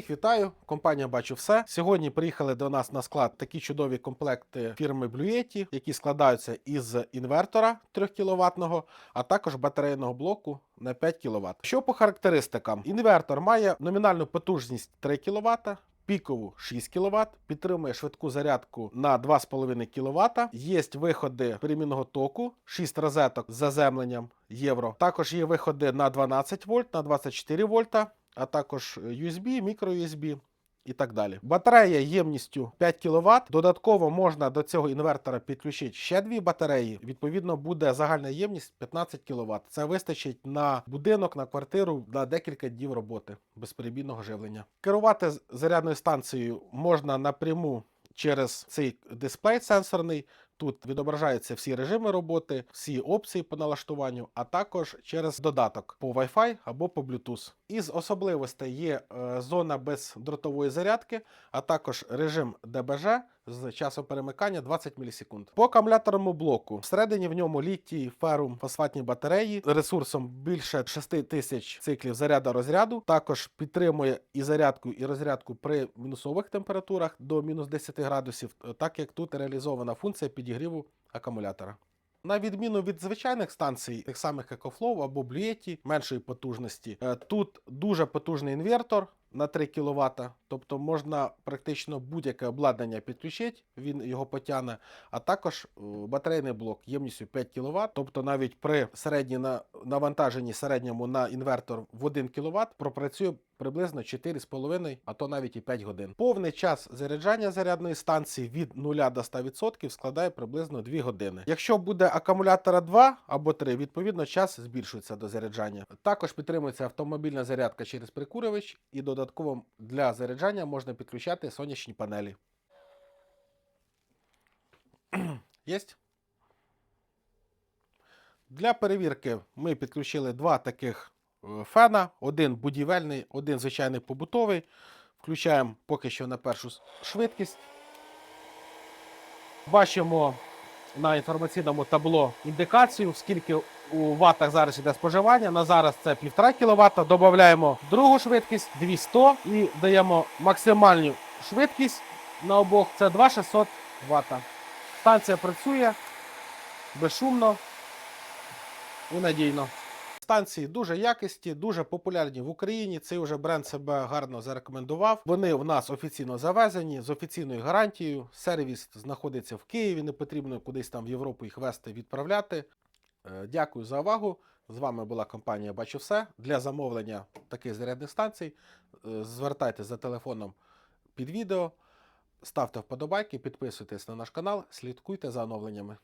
Всіх вітаю! Компанія Бачу все. Сьогодні приїхали до нас на склад такі чудові комплекти фірми Yeti, які складаються із інвертора 3 кВт, а також батарейного блоку на 5 кВт. Що по характеристикам? Інвертор має номінальну потужність 3 кВт. Пікову 6 кВт, підтримує швидку зарядку на 2,5 кВт. Є виходи перемінного току, 6 розеток з заземленням євро. Також є виходи на 12 вольт, на 24 вольта, а також USB, microUSB і так далі. Батарея ємністю 5 кВт. Додатково можна до цього інвертора підключити ще дві батареї. Відповідно, буде загальна ємність 15 кВт. Це вистачить на будинок, на квартиру на декілька днів роботи безперебійного живлення. Керувати зарядною станцією можна напряму через цей дисплей сенсорний. Тут відображаються всі режими роботи, всі опції по налаштуванню, а також через додаток по Wi-Fi або по Bluetooth. Із особливостей є е, зона бездротової зарядки, а також режим ДБЖ з часом перемикання 20 мілісекунд. По акумуляторному блоку всередині в ньому літій ферум фосфатні батареї ресурсом більше 6 тисяч циклів заряду розряду. Також підтримує і зарядку, і розрядку при мінусових температурах до мінус 10 градусів, е, так як тут реалізована функція підігріву акумулятора. На відміну від звичайних станцій, тих самих EcoFlow або Blue меншої потужності, е, тут дуже потужний інвертор на 3 кВт, тобто можна практично будь-яке обладнання підключити, він його потягне, а також е, батарейний блок ємністю 5 кВт, тобто навіть при середній навантаженні середньому на інвертор в 1 кВт пропрацює приблизно 4,5, а то навіть і 5 годин. Повний час заряджання зарядної станції від 0 до 100% складає приблизно 2 години. Якщо буде акумулятора 2 або 3, відповідно час збільшується до заряджання. Також підтримується автомобільна зарядка через прикурювач і додатково для заряджання можна підключати сонячні панелі. Єсть? Для перевірки ми підключили два таких е, фена: один будівельний, один звичайний побутовий. Включаємо поки що на першу швидкість. Бачимо на інформаційному табло індикацію, скільки у ватах зараз іде споживання. На зараз це 1,5 кВт. Додаємо другу швидкість 200 і даємо максимальну швидкість на обох. Це 2600 Вт. Станція працює безшумно і надійно. Станції дуже якісні, дуже популярні в Україні. Цей вже бренд себе гарно зарекомендував. Вони в нас офіційно завезені з офіційною гарантією. Сервіс знаходиться в Києві. Не потрібно кудись там в Європу їх вести, відправляти. Е, Дякую за увагу. З вами була компанія Бачу все. Для замовлення таких зарядних станцій е, звертайтеся за телефоном під відео, ставте вподобайки, підписуйтесь на наш канал, слідкуйте за оновленнями.